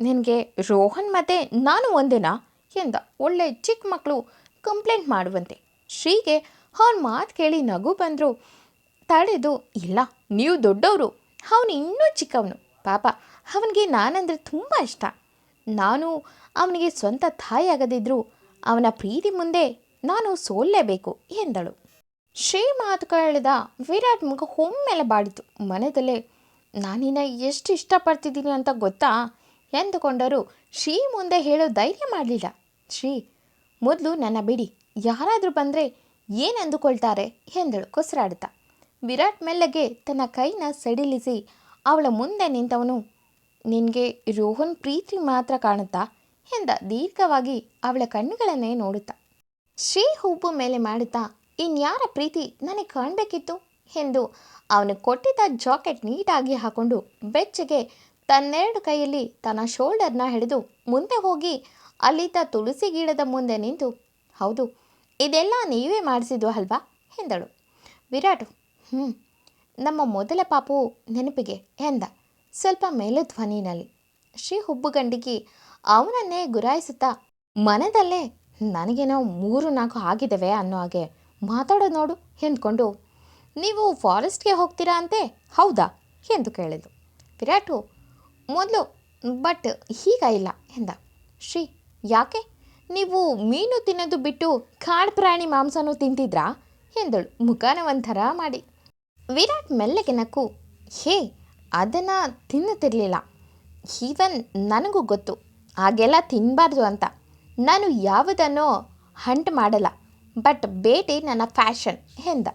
ನಿನಗೆ ರೋಹನ್ ಮತ್ತೆ ನಾನು ಒಂದೇನಾ ಎಂದ ಒಳ್ಳೆ ಚಿಕ್ಕ ಮಕ್ಕಳು ಕಂಪ್ಲೇಂಟ್ ಮಾಡುವಂತೆ. ಶ್ರೀಗೆ ಅವನ ಮಾತು ಕೇಳಿ ನಗು ಬಂದರು. ತಡೆದು, ಇಲ್ಲ, ನೀವು ದೊಡ್ಡವರು, ಅವನು ಇನ್ನೂ ಚಿಕ್ಕವನು. ಪಾಪ, ಅವನಿಗೆ ನಾನಂದರೆ ತುಂಬ ಇಷ್ಟ. ನಾನು ಅವನಿಗೆ ಸ್ವಂತ ತಾಯಿ ಅವನ ಪ್ರೀತಿ ಮುಂದೆ ನಾನು ಸೋಲ್ಲೇಬೇಕು, ಎಂದಳು. ಶ್ರೀ ಮಾತು ಕೇಳಿದ ವಿರಾಟ್ ಮುಖ ಒಮ್ಮೆಲೆ ಬಾಡಿತು ಮನೆಯಲ್ಲೇ, ನಾನಿನ್ನ ಎಷ್ಟು ಇಷ್ಟಪಡ್ತಿದ್ದೀನಿ ಅಂತ ಗೊತ್ತಾ? ಎಂದುಕೊಂಡರೂ ಶ್ರೀ ಮುಂದೆ ಹೇಳೋ ಧೈರ್ಯ ಮಾಡಲಿಲ್ಲ. ಶ್ರೀ, ಮೊದಲು ನನ್ನ ಬಿಡಿ, ಯಾರಾದರೂ ಬಂದರೆ ಏನು ಅಂದುಕೊಳ್ತಾರೆ ಎಂದಳು ಕೊಸರಾಡುತ್ತಾ ವಿರಾಟ್ ಮೆಲ್ಲಗೆ ತನ್ನ ಕೈನ ಸಡಿಲಿಸಿ ಅವಳ ಮುಂದೆ ನಿಂತವನು, ನಿನಗೆ ರೋಹನ್ ಪ್ರೀತಿ ಮಾತ್ರ ಕಾಣುತ್ತಾ? ಎಂದ ದೀರ್ಘವಾಗಿ ಅವಳ ಕಣ್ಣುಗಳನ್ನೇ ನೋಡುತ್ತಾ. ಶ್ರೀ ಹುಬ್ಬು ಮೇಲೆ ಮಾಡುತ್ತಾ, ಇನ್ಯಾರ ಪ್ರೀತಿ ನನಗೆ ಕಾಣಬೇಕಿತ್ತು? ಎಂದು ಅವನು ಕೊಟ್ಟಿದ್ದ ಜಾಕೆಟ್ ನೀಟಾಗಿ ಹಾಕೊಂಡು ಬೆಚ್ಚಗೆ ತನ್ನೆರಡು ಕೈಯಲ್ಲಿ ತನ್ನ ಶೋಲ್ಡರ್ನ ಹಿಡಿದು ಮುಂದೆ ಹೋಗಿ ಅಲ್ಲಿದ್ದ ತುಳಸಿ ಗಿಡದ ಮುಂದೆ ನಿಂತು, ಹೌದು, ಇದೆಲ್ಲ ನೀವೇ ಮಾಡಿಸಿದ್ದು ಅಲ್ವಾ? ಎಂದಳು. ವಿರಾಟ್ ಹ್ಞೂ ನಮ್ಮ ಮೊದಲ ಪಾಪು ನೆನಪಿಗೆ ಎಂದ. ಸ್ವಲ್ಪ ಮೇಲು ಧ್ವನಿನಲ್ಲಿ ಶ್ರೀ ಹುಬ್ಬುಗಂಡಿಗೆ ಅವನನ್ನೇ ಗುರಾಯಿಸುತ್ತಾ, ಮನದಲ್ಲೇ ನನಗೇನೋ ಮೂರು ನಾಲ್ಕು ಆಗಿದ್ದಾವೆ ಅನ್ನೋ ಹಾಗೆ ಮಾತಾಡೋ ನೋಡು ಎಂದ್ಕೊಂಡು, ನೀವು ಫಾರೆಸ್ಟ್ಗೆ ಹೋಗ್ತೀರಾ ಅಂತೆ? ಹೌದಾ? ಎಂದು ಕೇಳಿದ್ದು ವಿರಾಟು ಮೊದಲು, ಬಟ್ ಈಗ ಇಲ್ಲ ಎಂದ. ಶ್ರೀ, ಯಾಕೆ? ನೀವು ಮೀನು ತಿನ್ನೋದು ಬಿಟ್ಟು ಕಾಡು ಪ್ರಾಣಿ ಮಾಂಸನೂ ತಿಂತಿದ್ರಾ? ಎಂದಳು ಮುಖಾನ ಒಂಥರ ಮಾಡಿ. ವಿರಾಟ್ ಮೆಲ್ಲಗೆ ನಕ್ಕು, ಹೇ, ಅದನ್ನು ತಿನ್ನುತ್ತಿರಲಿಲ್ಲ. ಈವನ್ ನನಗೂ ಗೊತ್ತು. ಹಾಗೆಲ್ಲ ತಿನ್ನಬಾರ್ದು ಅಂತ. ನಾನು ಯಾವುದನ್ನೋ ಹಂಟ್ ಮಾಡಲ್ಲ. ಬಟ್ ಬೇಟೆ ನನ್ನ ಫ್ಯಾಷನ್ ಎಂದ.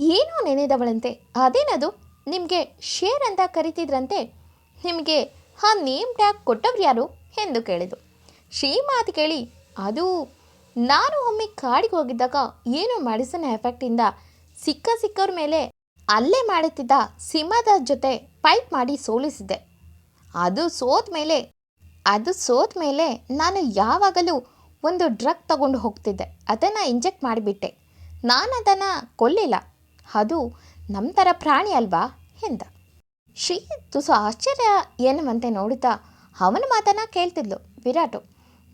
ಏನೋ ನೆನೆದವಳಂತೆ. ಅದೇನದು? ನಿಮಗೆ ಶೇರ್ ಅಂತ ಕರಿತಿದ್ರಂತೆ. ನಿಮಗೆ ಆ ನೇಮ್ ಟ್ಯಾಗ್ ಕೊಟ್ಟವ್ರು ಯಾರು ಎಂದು ಕೇಳಿದು. ಶ್ರೀ ಮಾತು ಕೇಳಿ, ಅದು ನಾನು ಒಮ್ಮೆ ಕಾಡಿಗೆ ಹೋಗಿದ್ದಾಗ ಏನೋ ಮೆಡಿಸಿನ್ ಎಫೆಕ್ಟಿಂದ ಸಿಕ್ಕ ಸಿಕ್ಕವ್ರ ಮೇಲೆ ಅಲ್ಲೇ ಮಾಡುತ್ತಿದ್ದ ಸಿಂಹದ ಜೊತೆ ಫೈಟ್ ಮಾಡಿ ಸೋಲಿಸಿದ್ದೆ. ಅದು ಸೋತ ಮೇಲೆ, ಅದು ಸೋತ ಮೇಲೆ ನಾನು ಯಾವಾಗಲೂ ಒಂದು ಡ್ರಗ್ ತಗೊಂಡು ಹೋಗ್ತಿದ್ದೆ. ಅದನ್ನು ಇಂಜೆಕ್ಟ್ ಮಾಡಿಬಿಟ್ಟೆ. ನಾನು ಅದನ್ನು ಕೊಲ್ಲಿಲ್ಲ ಅದು ನಮ್ಮ ಥರ ಪ್ರಾಣಿ ಅಲ್ವಾ? ಎಂದ. ಶ್ರೀ ತುಸು ಆಶ್ಚರ್ಯ ಎನ್ನುವಂತೆ ನೋಡುತ್ತಾ ಅವನ ಮಾತನ್ನ ಕೇಳ್ತಿದ್ಲು ವಿರಾಟು.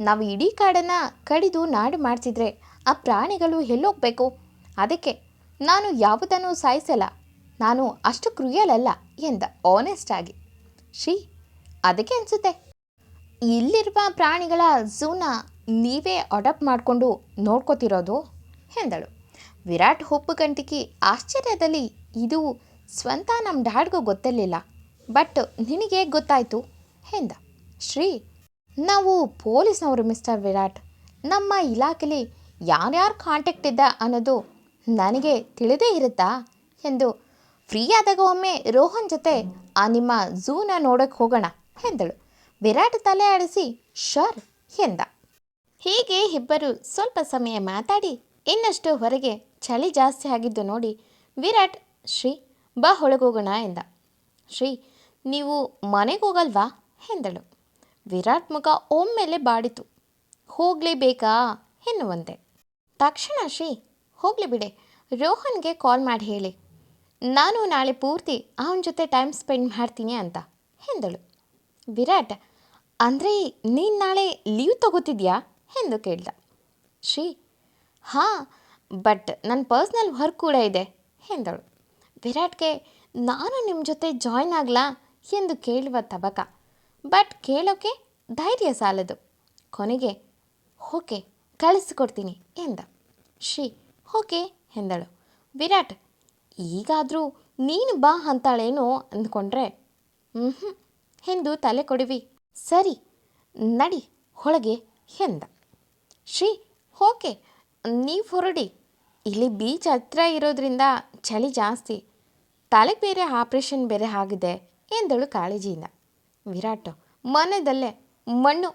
ನಾವು ಇಡೀ ಕಾಡನ್ನು ಕಡಿದು ನಾಡು ಮಾಡಿಸಿದ್ರೆ ಆ ಪ್ರಾಣಿಗಳು ಎಲ್ಲೋಗ್ಬೇಕು. ಅದಕ್ಕೆ ನಾನು ಯಾವುದನ್ನು ಸಾಯಿಸಲ್ಲ. ನಾನು ಅಷ್ಟು ಕ್ರೂಯಲ್ ಅಲ್ಲ ಎಂದ ಆನೆಸ್ಟ್ ಆಗಿ. ಶ್ರೀ, ಅದಕ್ಕೆ ಅನಿಸುತ್ತೆ? ಇಲ್ಲಿರುವ ಪ್ರಾಣಿಗಳ ಝೂನ ನೀವೇ ಅಡಾಪ್ಟ್ ಮಾಡಿಕೊಂಡು ನೋಡ್ಕೋತಿರೋದು? ಎಂದಳು. ವಿರಾಟ್ ಹುಪ್ಪುಗಂಟಿಕಿ ಆಶ್ಚರ್ಯದಲ್ಲಿ, ಇದು ಸ್ವಂತ ನಮ್ಮ ಡ್ಯಾಡ್ಗೂ ಗೊತ್ತಿರಲಿಲ್ಲ. ಬಟ್ ನಿನಗೆ ಗೊತ್ತಾಯಿತು. ಎಂದ ಶ್ರೀ. ನಾವು ಪೊಲೀಸ್ನವರು ಮಿಸ್ಟರ್ ವಿರಾಟ್. ನಮ್ಮ ಇಲಾಖೆಲಿ ಯಾರ್ಯಾರು ಕಾಂಟ್ಯಾಕ್ಟ್ ಇದ್ದ ಅನ್ನೋದು ನನಗೆ ತಿಳಿದೇ ಇರುತ್ತಾ? ಎಂದು ಫ್ರೀ ಆದಾಗ ಒಮ್ಮೆ ರೋಹನ್ ಜೊತೆ ಆ ನಿಮ್ಮ ಝೂನ ನೋಡೋಕ್ಕೆ ಹೋಗೋಣ ಎಂದಳು. ವಿರಾಟ್ ತಲೆ ಆಡಿಸಿ, ಶರ್, ಎಂದ. ಹೀಗೆ ಇಬ್ಬರು ಸ್ವಲ್ಪ ಸಮಯ ಮಾತಾಡಿ ಇನ್ನಷ್ಟು ಹೊರಗೆ ಚಳಿ ಜಾಸ್ತಿ ಆಗಿದ್ದು ನೋಡಿ ವಿರಾಟ್, ಶ್ರೀ ಬಾ ಒಳಗೋಗೋಣ ಎಂದ. ಶ್ರೀ, ನೀವು ಮನೆಗೆ ಹೋಗಲ್ವಾ ಎಂದಳು. ವಿರಾಟ್ ಮುಖ ಒಮ್ಮೆಲೆ ಬಾಡಿತು. ಹೋಗಲೇಬೇಕಾ ಎನ್ನುವಂತೆ. ತಕ್ಷಣ ಶ್ರೀ, ಹೋಗಲಿ ಬಿಡೆ, ರೋಹನ್ಗೆ ಕಾಲ್ ಮಾಡಿ ಹೇಳಿ. ನಾನು ನಾಳೆ ಪೂರ್ತಿ ಅವನ ಜೊತೆ ಟೈಮ್ ಸ್ಪೆಂಡ್ ಮಾಡ್ತೀನಿ ಅಂತ ಎಂದಳು. ವಿರಾಟ್, ಅಂದರೆ ನೀನು ನಾಳೆ ಲೀವ್ ತಗೋತಿದ್ಯಾ ಎಂದು ಕೇಳ್ದ. ಶ್ರೀ, ಹಾಂ, ಬಟ್ ನನ್ನ ಪರ್ಸ್ನಲ್ ವರ್ಕ್ ಕೂಡ ಇದೆ ಎಂದಳು. ವಿರಾಟ್ಗೆ, ನಾನು ನಿಮ್ಮ ಜೊತೆ ಜಾಯ್ನ್ ಆಗ್ಲಾ? ಎಂದು ಕೇಳುವ ತಬಕ. ಬಟ್ ಕೇಳೋಕೆ ಧೈರ್ಯ ಸಾಲದು. ಕೊನೆಗೆ, ಓಕೆ, ಕಳಿಸಿಕೊಡ್ತೀನಿ ಎಂದ. ಶ್ರೀ, ಓಕೆ ಎಂದಳು. ವಿರಾಟ್, ಈಗಾದರೂ ನೀನು ಬಾ ಅಂತಾಳೇನೋ ಅಂದ್ಕೊಂಡ್ರೆ ಹ್ಞೂ ಎಂದು ತಲೆ ಕೊಡುವಿ. ಸರಿ, ನಡಿ ಒಳಗೆ ಎಂದ. ಶ್ರೀ, ಓಕೆ, ನೀವು ಹೊರಡಿ. ಇಲ್ಲಿ ಬೀಚ್ ಹತ್ರ ಇರೋದ್ರಿಂದ ಚಳಿ ಜಾಸ್ತಿ. ತಲೆಗೆ ಬೇರೆ ಆಪ್ರೇಷನ್ ಬೇರೆ ಆಗಿದೆ ಎಂದಳು ಕಾಳಜಿಯಿಂದ ವಿರಾಟ್, ಮನದಲ್ಲೇ ಮಣ್ಣು.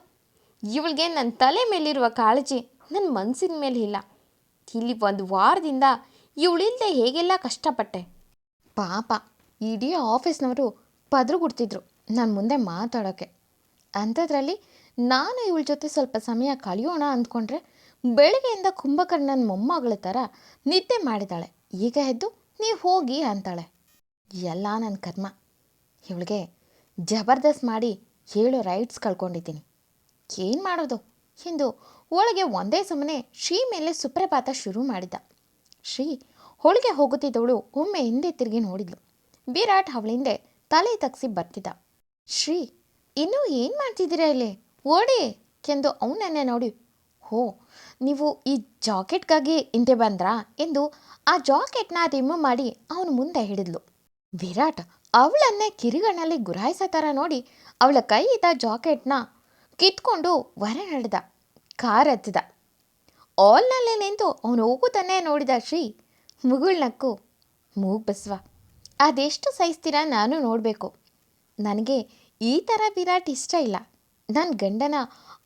ಇವಳಿಗೆ ನನ್ನ ತಲೆ ಮೇಲಿರುವ ಕಾಳಜಿ ನನ್ನ ಮನಸ್ಸಿನ ಮೇಲೆ ಇಲ್ಲ. ಇಲ್ಲಿ ಒಂದು ವಾರದಿಂದ ಇವಳಿಲ್ಲದೆ ಹೇಗೆಲ್ಲ ಕಷ್ಟಪಟ್ಟೆ. ಪಾಪ, ಇಡೀ ಆಫೀಸ್ನವರು ಪದರು ಕೊಡ್ತಿದ್ರು ನನ್ನ ಮುಂದೆ ಮಾತಾಡೋಕ್ಕೆ ಅಂಥದ್ರಲ್ಲಿ ನಾನು ಇವಳ ಜೊತೆ ಸ್ವಲ್ಪ ಸಮಯ ಕಳೆಯೋಣ ಅಂದ್ಕೊಂಡ್ರೆ ಬೆಳಗ್ಗೆಯಿಂದ ಕುಂಭಕರ್ಣನ ಮೊಮ್ಮಗಳ ಥರ ನಿದ್ದೆ ಮಾಡಿದಾಳೆ. ಈಗ ಎದ್ದು ನೀವು ಹೋಗಿ ಅಂತಾಳೆ. ಎಲ್ಲ ನನ್ನ ಕರ್ಮ. ಇವಳಿಗೆ ಜಬರ್ದಸ್ತ್ ಮಾಡಿ ಏಳು ರೈಟ್ಸ್ ಕಳ್ಕೊಂಡಿದ್ದೀನಿ. ಏನು ಮಾಡೋದು? ಎಂದು ಹೋಳಿಗೆ ಒಂದೇ ಸುಮ್ಮನೆ ಶ್ರೀ ಮೇಲೆ ಸುಪ್ರಭಾತ ಶುರು ಮಾಡಿದ ಶ್ರೀ ಹೋಳಿಗೆ ಹೋಗುತ್ತಿದ್ದವಳು ಒಮ್ಮೆ ಹಿಂದೆ ತಿರುಗಿ ನೋಡಿದ್ಲು. ವಿರಾಟ್ ಅವಳಿಂದೆ ತಲೆ ತಗ್ಸಿ ಬರ್ತಿದ್ದ. ಶ್ರೀ, ಇನ್ನೂ ಏನು ಮಾಡ್ತಿದ್ದೀರಾ ಇಲ್ಲಿ? ಓಡಿ! ಎಂದು ಅವನನ್ನೇ ನೋಡಿ, ಹೋ, ನೀವು ಈ ಜಾಕೆಟ್ಗಾಗಿ ಹಿಂದೆ ಬಂದ್ರಾ? ಎಂದು ಆ ಜಾಕೆಟ್ನ ರಿಮೂವ್ ಮಾಡಿ ಅವನು ಮುಂದೆ ಹಿಡಿದ್ಲು. ವಿರಾಟ್ ಅವಳನ್ನೇ ಕಿರಿಗಣ್ಣಲ್ಲಿ ಗುರಾಯಿಸೋ ಥರ ನೋಡಿ ಅವಳ ಕೈ ಇದ್ದ ಜಾಕೆಟ್ನ ಕಿತ್ಕೊಂಡು ಹೊರ ನಡೆದ, ಕಾರ್ ಹತ್ತಿದ. ಆಲ್ನಲ್ಲೇ ನಿಂತು ಅವನು ಹೋಗುತ್ತಾನೆ ನೋಡಿದ ಶ್ರೀ ಮುಗುಳ್ನಕ್ಕು ಮೂಗ್ ಬಸ್ವ. ಅದೆಷ್ಟು ಸಹಿಸ್ತೀರ ನಾನು ನೋಡಬೇಕು. ನನಗೆ ಈ ಥರ ವಿರಾಟ್ ಇಷ್ಟ ಇಲ್ಲ. ನನ್ನ ಗಂಡನ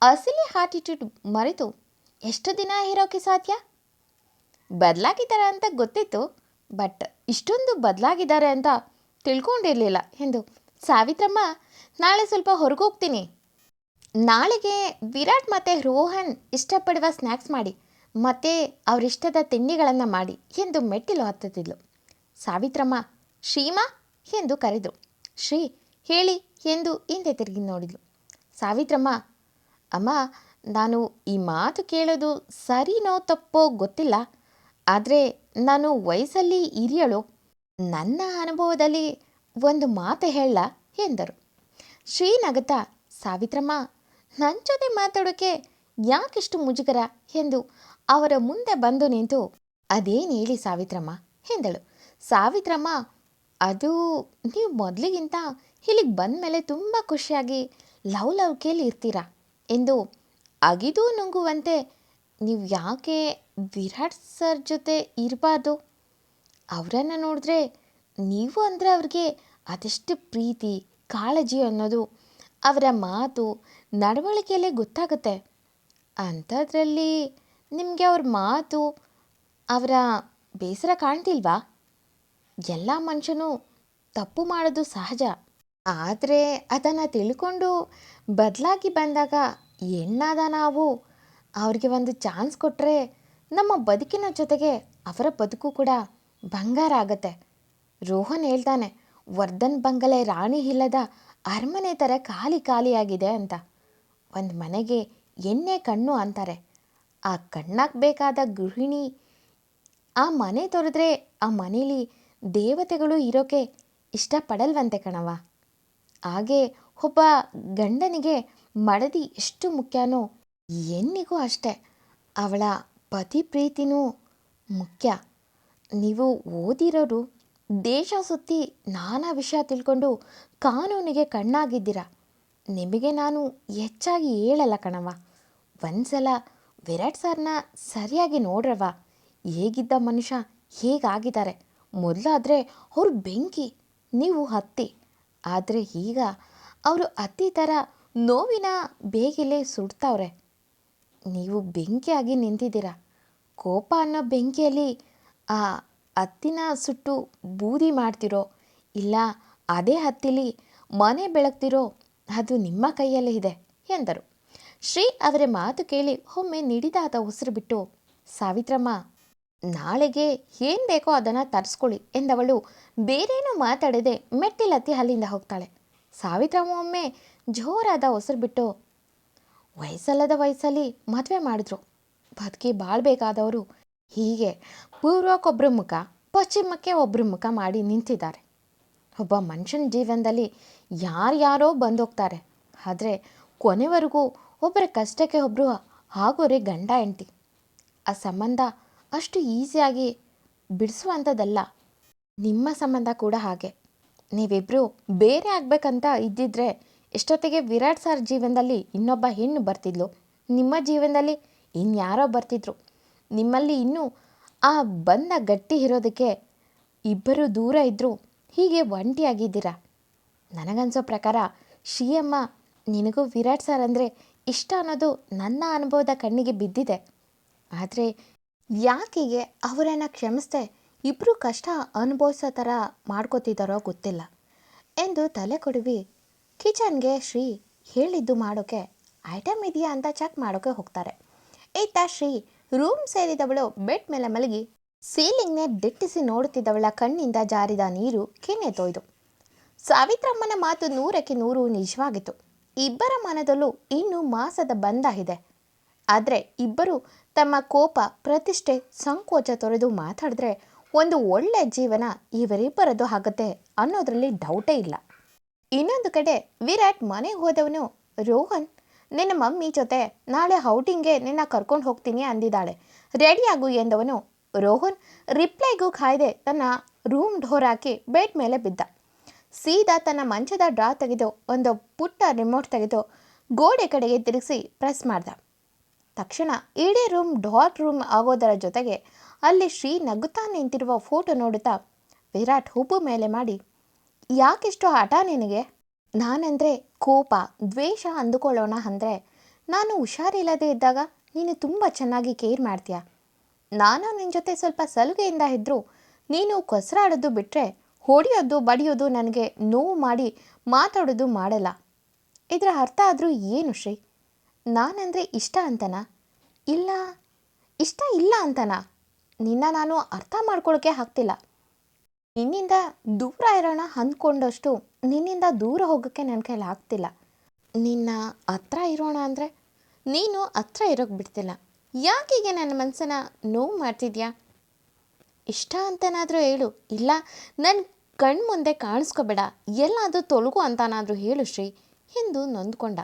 ಅಸಲಿ ಆಟಿಟ್ಯೂಡ್ ಮರೆತು ಎಷ್ಟು ದಿನ ಇರೋಕ್ಕೆ ಸಾಧ್ಯ? ಬದಲಾಗಿದ್ದಾರೆ ಅಂತ ಗೊತ್ತಿತ್ತು. ಬಟ್ ಇಷ್ಟೊಂದು ಬದಲಾಗಿದ್ದಾರೆ ಅಂತ ತಿಳ್ಕೊಂಡಿರಲಿಲ್ಲ. ಎಂದು ಸಾವಿತ್ರಮ್ಮ, ನಾಳೆ ಸ್ವಲ್ಪ ಹೊರಗೋಗ್ತೀನಿ. ನಾಳೆಗೆ ವಿರಾಟ್ ಮತ್ತು ರೋಹನ್ ಇಷ್ಟಪಡುವ ಸ್ನ್ಯಾಕ್ಸ್ ಮಾಡಿ, ಮತ್ತೆ ಅವರಿಷ್ಟದ ತಿಂಡಿಗಳನ್ನು ಮಾಡಿ ಎಂದು ಮೆಟ್ಟಿಲು ಹತ್ತುತ್ತಿದ್ಲು. ಸಾವಿತ್ರಮ್ಮ, ಶ್ರೀಮಾ? ಎಂದು ಕರೆದರು. ಶ್ರೀ, ಹೇಳಿ ಎಂದು ಹಿಂದೆ ತಿರುಗಿ ನೋಡಿದ್ಲು. ಸಾವಿತ್ರಮ್ಮ, ಅಮ್ಮ, ನಾನು ಈ ಮಾತು ಕೇಳೋದು ಸರಿನೋ ತಪ್ಪೋ ಗೊತ್ತಿಲ್ಲ. ಆದರೆ ನಾನು ವಯಸ್ಸಲ್ಲಿ ಹಿರಿಯಳು. ನನ್ನ ಅನುಭವದಲ್ಲಿ ಒಂದು ಮಾತು ಹೇಳ ಎಂದರು. ಶ್ರೀ ನಗುತ್ತಾ ಸಾವಿತ್ರಮ್ಮ ನನ್ನ ಜೊತೆ ಮಾತಾಡೋಕ್ಕೆ ಯಾಕಿಷ್ಟು ಮುಜುಗರ? ಎಂದು ಅವರ ಮುಂದೆ ಬಂದು ನಿಂತು, ಅದೇನು ಹೇಳಿ ಸಾವಿತ್ರಮ್ಮ? ಎಂದಳು. ಸಾವಿತ್ರಮ್ಮ, ಅದು ನೀವು ಮೊದಲಿಗಿಂತ ಇಲ್ಲಿಗೆ ಬಂದ ಮೇಲೆ ತುಂಬ ಖುಷಿಯಾಗಿ ಲವ್ ಲವ್ ಕೇಳಿ ಇರ್ತೀರಾ? ಎಂದು ಅಗಿದು ನುಂಗುವಂತೆ, ನೀವು ಯಾಕೆ ವಿರಾಟ್ ಸರ್ ಜೊತೆ ಇರಬಾರ್ದು. ಅವರನ್ನು ನೋಡಿದ್ರೆ ನೀವು ಅಂದರೆ ಅವ್ರಿಗೆ ಅದೆಷ್ಟು ಪ್ರೀತಿ, ಕಾಳಜಿ ಅನ್ನೋದು. ಅವರ ಮಾತು, ನಡವಳಿಕೆಯಲ್ಲೇ ಗೊತ್ತಾಗುತ್ತೆ. ಅಂಥದ್ರಲ್ಲಿ ನಿಮಗೆ ಅವ್ರ ಮಾತು, ಅವರ ಬೇಸರ ಕಾಣ್ತಿಲ್ವಾ? ಎಲ್ಲ ಮನುಷ್ಯನೂ ತಪ್ಪು ಮಾಡೋದು ಸಹಜ. ಆದರೆ ಅದನ್ನು ತಿಳ್ಕೊಂಡು ಬದಲಾಗಿ ಬಂದಾಗ ಹೆಣ್ಣಾದ ನಾವು? ಅವ್ರಿಗೆ ಒಂದು ಚಾನ್ಸ್ ಕೊಟ್ಟರೆ ನಮ್ಮ ಬದುಕಿನ ಜೊತೆಗೆ ಅವರ ಬದುಕು ಕೂಡ ಬಂಗಾರ ಆಗತ್ತೆ. ರೋಹನ್ ಹೇಳ್ತಾನೆ, ವರ್ಧನ್ ಬಂಗಲೆ ರಾಣಿ ಇಲ್ಲದ ಅರಮನೆ ಥರ ಖಾಲಿ ಖಾಲಿಯಾಗಿದೆ ಅಂತ. ಒಂದು ಮನೆಗೆ ಎಣ್ಣೆ ಕಣ್ಣು ಅಂತಾರೆ. ಆ ಕಣ್ಣಾಗಬೇಕಾದ ಗೃಹಿಣಿ ಆ ಮನೆ ತೊರೆದ್ರೆ ಆ ಮನೇಲಿ ದೇವತೆಗಳು ಇರೋಕೆ ಇಷ್ಟಪಡಲ್ವಂತೆ ಕಣವ ಹಾಗೆ ಒಬ್ಬ ಗಂಡನಿಗೆ ಮಡದಿ ಎಷ್ಟು ಮುಖ್ಯನೋ ಹೆಣ್ಣಿಗೂ ಅಷ್ಟೆ. ಅವಳ ಪತಿ ಪ್ರೀತಿನೂ ಮುಖ್ಯ. ನೀವು ಓದಿರೋರು ದೇಶ ಸುತ್ತಿ ನಾನಾ ವಿಷಯ ತಿಳ್ಕೊಂಡು ಕಾನೂನಿಗೆ ಕಣ್ಣಾಗಿದ್ದೀರ? ನಿಮಗೆ ನಾನು ಹೆಚ್ಚಾಗಿ ಹೇಳಲ್ಲ ಕಣವ ಒಂದ್ಸಲ ವಿರಾಟ್ ಸರ್ನ ಸರಿಯಾಗಿ ನೋಡ್ರವ್ವ. ಹೇಗಿದ್ದ ಮನುಷ್ಯ, ಹೇಗಾಗಿದ್ದಾರೆ? ಮೊದಲಾದರೆ ಅವರು ಬೆಂಕಿ, ನೀವು ಹತ್ತಿ. ಆದರೆ ಈಗ ಅವರು ಹತ್ತಿ ಥರ ನೋವಿನ ಬೇಗಿಲೆ ಸುಡ್ತಾವ್ರೆ. ನೀವು ಬೆಂಕಿಯಾಗಿ ನಿಂತಿದ್ದೀರ? ಕೋಪ ಅನ್ನೋ ಬೆಂಕಿಯಲ್ಲಿ ಆ ಹತ್ತಿನ ಸುಟ್ಟು ಬೂದಿ ಮಾಡ್ತಿರೋ, ಇಲ್ಲ ಅದೇ ಹತ್ತಿಲಿ ಮನೆ ಬೆಳಗ್ತಿರೋ ಅದು ನಿಮ್ಮ ಕೈಯಲ್ಲೇ ಇದೆ ಎಂದರು. ಶ್ರೀ ಅವರ ಮಾತು ಕೇಳಿ ಒಮ್ಮೆ ನಿಡಿದಾದ ಉಸಿರು ಬಿಟ್ಟು, ಸಾವಿತ್ರಮ್ಮ, ನಾಳೆಗೆ ಏನು ಬೇಕೋ ಅದನ್ನು ತರಿಸ್ಕೊಳ್ಳಿ ಎಂದವಳು ಬೇರೇನೂ ಮಾತಾಡದೆ ಮೆಟ್ಟಿಲತ್ತಿ ಅಲ್ಲಿಂದ ಹೋಗ್ತಾಳೆ. ಸಾವಿತ್ರಮ್ಮ ಒಮ್ಮೆ ಜೋರಾದ ಉಸಿರು ಬಿಟ್ಟು ವಯಸ್ಸಲ್ಲದ ವಯಸ್ಸಲ್ಲಿ ಮದುವೆ ಮಾಡಿದ್ರು. ಬದುಕಿ ಬಾಳ್ಬೇಕಾದವರು ಹೀಗೆ ಪೂರ್ವಕ್ಕೊಬ್ಬರ ಮುಖ, ಪಶ್ಚಿಮಕ್ಕೆ ಒಬ್ಬರ ಮುಖ ಮಾಡಿ ನಿಂತಿದ್ದಾರೆ. ಒಬ್ಬ ಮನುಷ್ಯನ ಜೀವನದಲ್ಲಿ ಯಾರ್ಯಾರೋ ಬಂದೋಗ್ತಾರೆ. ಆದರೆ ಕೊನೆವರೆಗೂ ಒಬ್ಬರ ಕಷ್ಟಕ್ಕೆ ಒಬ್ಬರು ಆಗೋರೆ ಗಂಡ, ಹೆಂಡ್ತಿ. ಆ ಸಂಬಂಧ ಅಷ್ಟು ಈಸಿಯಾಗಿ ಬಿಡಿಸುವಂಥದ್ದಲ್ಲ. ನಿಮ್ಮ ಸಂಬಂಧ ಕೂಡ ಹಾಗೆ. ನೀವಿಬ್ಬರು ಬೇರೆ ಆಗಬೇಕಂತ ಇದ್ದಿದ್ರೆ ಎಷ್ಟೊತ್ತಿಗೆ ವಿರಾಟ್ ಸರ್ ಜೀವನದಲ್ಲಿ ಇನ್ನೊಬ್ಬ ಹೆಣ್ಣು ಬರ್ತಿದ್ಲು. ನಿಮ್ಮ ಜೀವನದಲ್ಲಿ ಇನ್ಯಾರೋ ಬರ್ತಿದ್ರು. ನಿಮ್ಮಲ್ಲಿ ಇನ್ನೂ ಆ ಬಂಧ ಗಟ್ಟಿ ಇರೋದಕ್ಕೆ ಇಬ್ಬರು ದೂರ ಇದ್ದರು ಹೀಗೆ ಒಂಟಿಯಾಗಿದ್ದೀರಾ? ನನಗನ್ಸೋ ಪ್ರಕಾರ ಶ್ರೀಯಮ್ಮ, ನಿನಗೂ ವಿರಾಟ್ ಸರ್ ಅಂದರೆ ಇಷ್ಟ ಅನ್ನೋದು ನನ್ನ ಅನುಭವದ ಕಣ್ಣಿಗೆ ಬಿದ್ದಿದೆ. ಆದರೆ ಯಾಕೀಗೆ ಅವರನ್ನು ಕ್ಷಮಿಸ್ದೆ ಇಬ್ಬರು ಕಷ್ಟ ಅನುಭವಿಸೋ ಥರ ಮಾಡ್ಕೋತಿದ್ದಾರೋ ಗೊತ್ತಿಲ್ಲ ಎಂದು ತಲೆ ಕೊಡುವಿ ಕಿಚನ್ಗೆ ಶ್ರೀ ಹೇಳಿದ್ದು ಮಾಡೋಕ್ಕೆ ಐಟಮ್ ಇದೆಯಾ ಅಂತ ಚೆಕ್ ಮಾಡೋಕ್ಕೆ ಹೋಗ್ತಾರೆ. ಈತ ಶ್ರೀ ರೂಮ್ ಸೇರಿದವಳು ಬೆಡ್ ಮೇಲೆ ಮಲಗಿ ಸೀಲಿಂಗ್ನೇ ದಿಟ್ಟಿಸಿ ನೋಡುತ್ತಿದ್ದವಳ ಕಣ್ಣಿಂದ ಜಾರಿದ ನೀರು ಕೆನೆ ತೋಯ್ದು. ಸಾವಿತ್ರಮ್ಮನ ಮಾತು ನೂರಕ್ಕೆ ನೂರು ನಿಜವಾಗಿತ್ತು. ಇಬ್ಬರ ಮನದಲ್ಲೂ ಇನ್ನೂ ಮಾಸದ ಬಂಧ ಇದೆ. ಆದರೆ ಇಬ್ಬರು ತಮ್ಮ ಕೋಪ, ಪ್ರತಿಷ್ಠೆ, ಸಂಕೋಚ ತೊರೆದು ಮಾತಾಡಿದ್ರೆ ಒಂದು ಒಳ್ಳೆ ಜೀವನ ಇವರಿಬ್ಬರದು ಆಗುತ್ತೆ ಅನ್ನೋದರಲ್ಲಿ ಡೌಟೇ ಇಲ್ಲ. ಇನ್ನೊಂದು ಕಡೆ ವಿರಾಟ್ ಮನೆಗೆ ಹೋದವನು ರೋಹನ್. ನಿನ್ನ ಮಮ್ಮಿ ಜೊತೆ ನಾಳೆ ಔಟಿಂಗ್ಗೆ ನಿನ್ನ ಕರ್ಕೊಂಡು ಹೋಗ್ತೀನಿ ಅಂದಿದ್ದಾಳೆ. ರೆಡಿಯಾಗು ಎಂದವನು ರೋಹನ್. ರಿಪ್ಲೈಗೂ ಕಾಯ್ದೆ ತನ್ನ ರೂಮ್ ಡೋರ್ ಹಾಕಿ ಬೆಡ್ ಮೇಲೆ ಬಿದ್ದ. ಸೀದಾ ತನ್ನ ಮಂಚದ ಡ್ರಾ ತೆಗೆದು ಒಂದು ಪುಟ್ಟ ರಿಮೋಟ್ ತೆಗೆದು ಗೋಡೆ ಕಡೆಗೆ ತಿರುಗಿಸಿ ಪ್ರೆಸ್ ಮಾಡ್ದ. ತಕ್ಷಣ ಇಡೀ ರೂಮ್ ಡಾರ್ಕ್ ರೂಮ್ ಆಗೋದರ ಜೊತೆಗೆ ಅಲ್ಲಿ ಶ್ರೀ ನಗುತ್ತಾ ನಿಂತಿರುವ ಫೋಟೋ ನೋಡುತ್ತಾ ವಿರಾಟ್ ಹುಬ್ಬು ಮೇಲೆ ಮಾಡಿ ಯಾಕಿಷ್ಟು ಹಠ ನಿನಗೆ? ನಾನಂದರೆ ಕೋಪ, ದ್ವೇಷ ಅಂದುಕೊಳ್ಳೋಣ ಅಂದರೆ ನಾನು ಹುಷಾರಿಲ್ಲದೆ ಇದ್ದಾಗ ನೀನು ತುಂಬ ಚೆನ್ನಾಗಿ ಕೇರ್ ಮಾಡ್ತೀಯ. ನಾನು ನಿನ್ನ ಜೊತೆ ಸ್ವಲ್ಪ ಸಲುಗೆಯಿಂದ ಇದ್ದರೂ ನೀನು ಕೊಸರಾಡೋದು ಬಿಟ್ಟರೆ ಹೊಡೆಯೋದು ಬಡಿಯೋದು ನನಗೆ ನೋವು ಮಾಡಿ ಮಾತಾಡೋದು ಮಾಡಲ್ಲ. ಇದರ ಅರ್ಥ ಆದರೂ ಏನು ಶ್ರೀ? ನಾನಂದರೆ ಇಷ್ಟ ಅಂತನಾ? ಇಲ್ಲ, ಇಷ್ಟ ಇಲ್ಲ ಅಂತನಾ? ನಿನ್ನ ನಾನು ಅರ್ಥ ಮಾಡ್ಕೊಳ್ಳೋಕ್ಕೆ ಆಗ್ತಿಲ್ಲ. ನಿನ್ನಿಂದ ದೂರ ಇರೋಣ ಅಂದ್ಕೊಂಡಷ್ಟು ನಿನ್ನಿಂದ ದೂರ ಹೋಗೋಕ್ಕೆ ನನ್ನ ಕೈಲಿ ಆಗ್ತಿಲ್ಲ. ನಿನ್ನ ಹತ್ರ ಇರೋಣ ಅಂದರೆ ನೀನು ಹತ್ರ ಇರೋಕ್ಕೆ ಬಿಡ್ತಿಲ್ಲ. ಯಾಕೀಗೆ ನನ್ನ ಮನಸ್ಸನ್ನು ನೋವು ಮಾಡ್ತಿದ್ಯಾ? ಇಷ್ಟ ಅಂತನಾದರೂ ಹೇಳು, ಇಲ್ಲ ನನ್ನ ಕಣ್ಣು ಮುಂದೆ ಕಾಣಿಸ್ಕೋಬೇಡ, ಎಲ್ಲಾದರೂ ತೊಲಗು ಅಂತನಾದರೂ ಹೇಳು ಶ್ರೀ ಎಂದು ನೊಂದ್ಕೊಂಡ.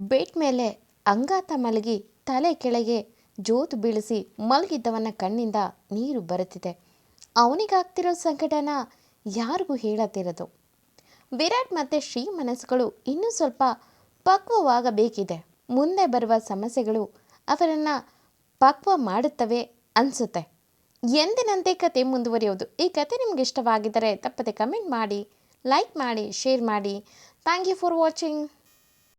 ಬೆಡ್ ಮೇಲೆ ಅಂಗಾತ ಮಲಗಿ ತಲೆ ಕೆಳಗೆ ಜೋತು ಬೀಳಿಸಿ ಮಲಗಿದ್ದವನ ಕಣ್ಣಿಂದ ನೀರು ಬರುತ್ತಿದೆ. ಅವನಿಗಾಗ್ತಿರೋ ಸಂಕಟನ ಯಾರಿಗೂ ಹೇಳತ್ತಿರೋದು ವಿರಾಟ್ ಮತ್ತು ಶ್ರೀ ಮನಸ್ಸುಗಳು ಇನ್ನೂ ಸ್ವಲ್ಪ ಪಕ್ವವಾಗಬೇಕಿದೆ. ಮುಂದೆ ಬರುವ ಸಮಸ್ಯೆಗಳು ಅವರನ್ನು ಪಕ್ವ ಮಾಡುತ್ತವೆ ಅನಿಸುತ್ತೆ. ಎಂದಿನಂತೆ ಕತೆ ಮುಂದುವರಿಯೋದು ಈ ಕತೆ ನಿಮ್ಗೆ ಇಷ್ಟವಾಗಿದ್ದರೆ ತಪ್ಪದೆ ಕಮೆಂಟ್ ಮಾಡಿ, ಲೈಕ್ ಮಾಡಿ, ಶೇರ್ ಮಾಡಿ. Thank you for watching.